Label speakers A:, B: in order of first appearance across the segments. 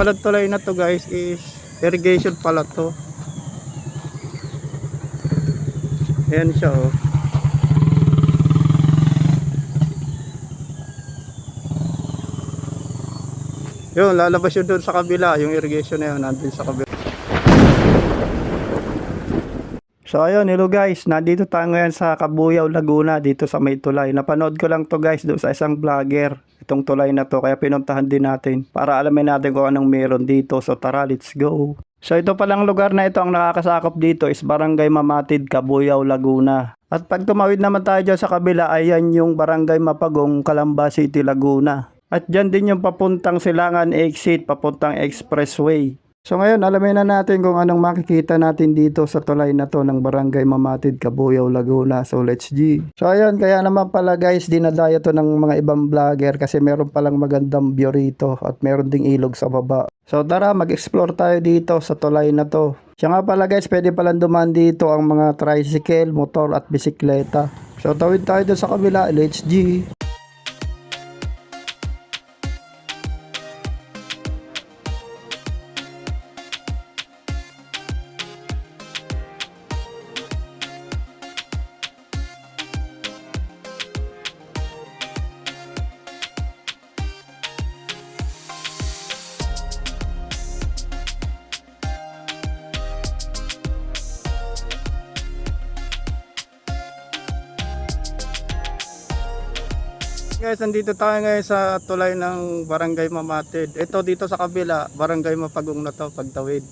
A: pala tulay na to guys is irrigation pala to. Ayan siya oh. Yun, lalabas yun doon sa kabila. Yung irrigation na yun, nandun sa kabila. So ayun, hello guys. Nandito tayo ngayon sa Kabuyaw, Laguna dito sa may tulay. Napanood ko lang to guys doon sa isang vlogger. Itong tulay na to kaya pinuntahan din natin para alamin natin kung anong meron dito. So tara, let's go. So ito palang lugar na ito ang nakakasakop dito is Barangay Mamatid, Kabuyaw, Laguna. At pag tumawid naman tayo dyan sa kabila, ayan yung Barangay Mapagong, Calamba City, Laguna. At dyan din yung papuntang Silangan exit, papuntang expressway. So ngayon, alamin na natin kung anong makikita natin dito sa tulay na to ng Barangay Mamatid, Kabuyaw, Laguna. So let's G. So ayun, kaya naman pala guys, dinadaya to ng mga ibang vlogger kasi meron palang magandang view rito at meron ding ilog sa baba. So tara, mag-explore tayo dito sa tulay na to. Siya nga pala guys, pwede palang dumaan dito ang mga tricycle, motor at bisikleta. So tawid tayo sa kabila, let's G. Guys, nandito tayo ngayon sa tulay ng Barangay Mamatid. Ito dito sa kabila, Barangay Mapagong na to, pagtawid.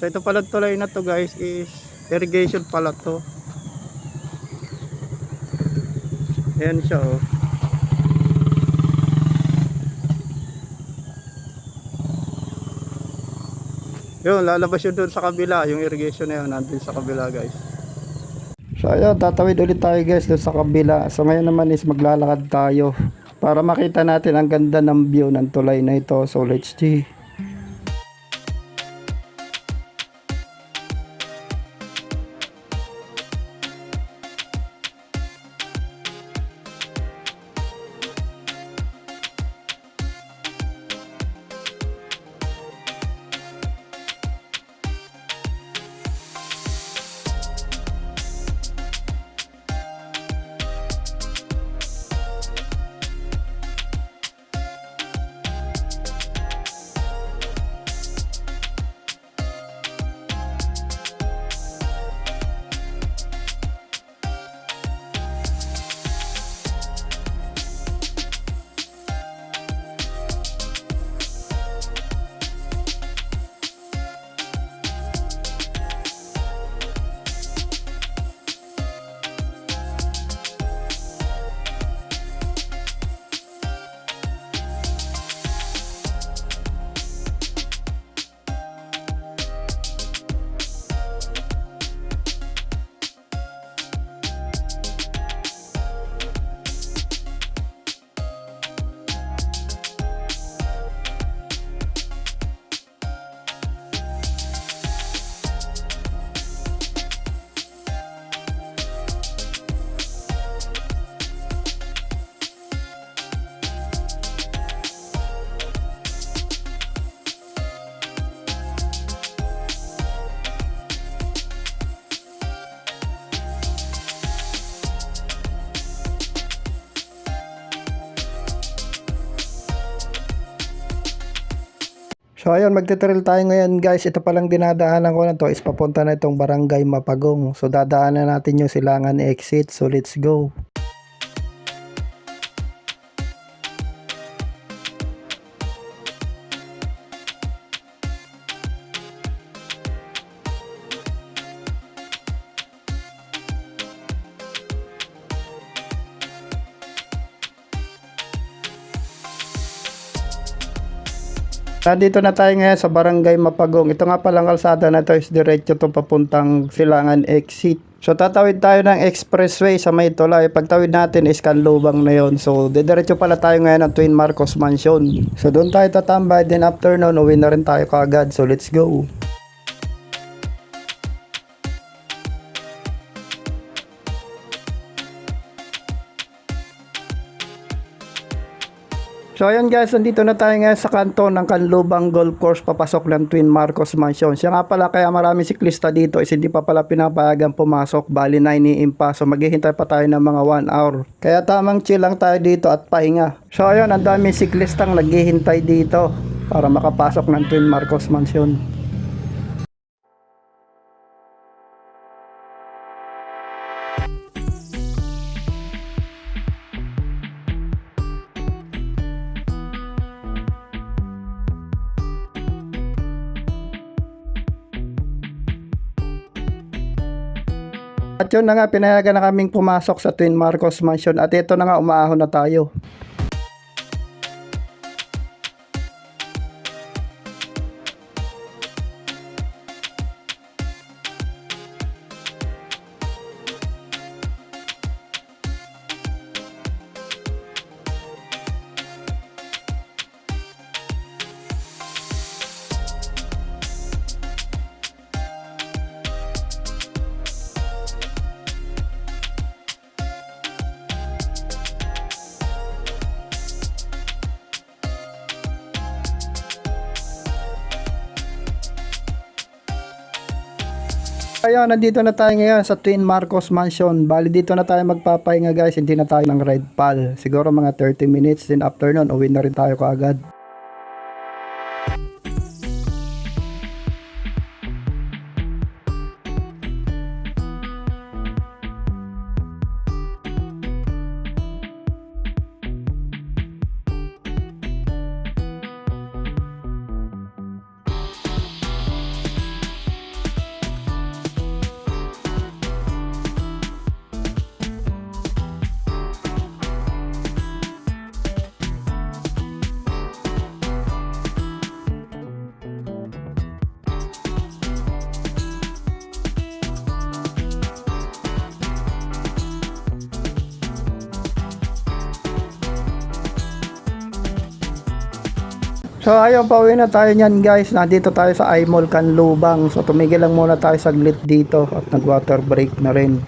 A: So ito pala tulay na to guys is irrigation pala to. Ayan siya oh. Yun, lalabas yun doon sa kabila. Yung irrigation na yun, nandun sa kabila guys. So ayun, tatawid ulit tayo guys doon sa kabila. So ngayon naman is maglalakad tayo para makita natin ang ganda ng view ng tulay na ito. So let's see. So ayun, magtitrail tayo ngayon guys. Ito palang dinadaanan ko na to is papunta na itong barangay Mapagong. So dadaanan natin yung silangan exit. So let's go. Nandito na tayo ngayon sa Barangay Mapagong. Ito nga palang kalsada na to is diretso to papuntang Silangan exit. So tatawid tayo ng expressway sa may tulay. Pagtawid natin is Kanlubang na yon. So didiretso pala tayo ngayon ng Twin Marcos Mansion. So doon tayo tatambay. Then after noon, uwi na rin tayo kaagad. So let's go. So ayan guys, nandito na tayo ngayon sa kanto ng Canlubang Golf Course papasok ng Twin Marcos Mansion. Siya nga pala kaya marami siklista dito is hindi pa pala pinapayagan pumasok. Bali 9 AM pa. So maghihintay pa tayo ng mga 1 hour. Kaya tamang chill lang tayo dito at pahinga. So ayan, ang dami siklistang naghihintay dito para makapasok ng Twin Marcos Mansion. At yun na nga, pinayagan na kaming pumasok sa Twin Marcos Mansion at ito na nga, umaahon na tayo. Ayun, nandito na tayo ngayon sa Twin Marcos Mansion. Bali dito na tayo magpapahinga guys, hindi na tayo ng ride pal. Siguro mga 30 minutes, then after nun, uwi na rin tayo kaagad. So ayun, pauwi na tayo niyan guys. Nandito tayo sa iMall Canlubang. So tumigil lang muna tayo saglit dito at nag water break na rin.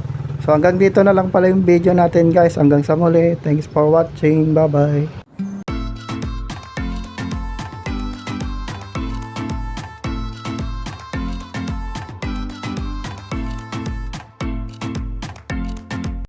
A: So hanggang dito na lang pala yung video natin guys. Hanggang sa muli. Thanks for watching. Bye bye.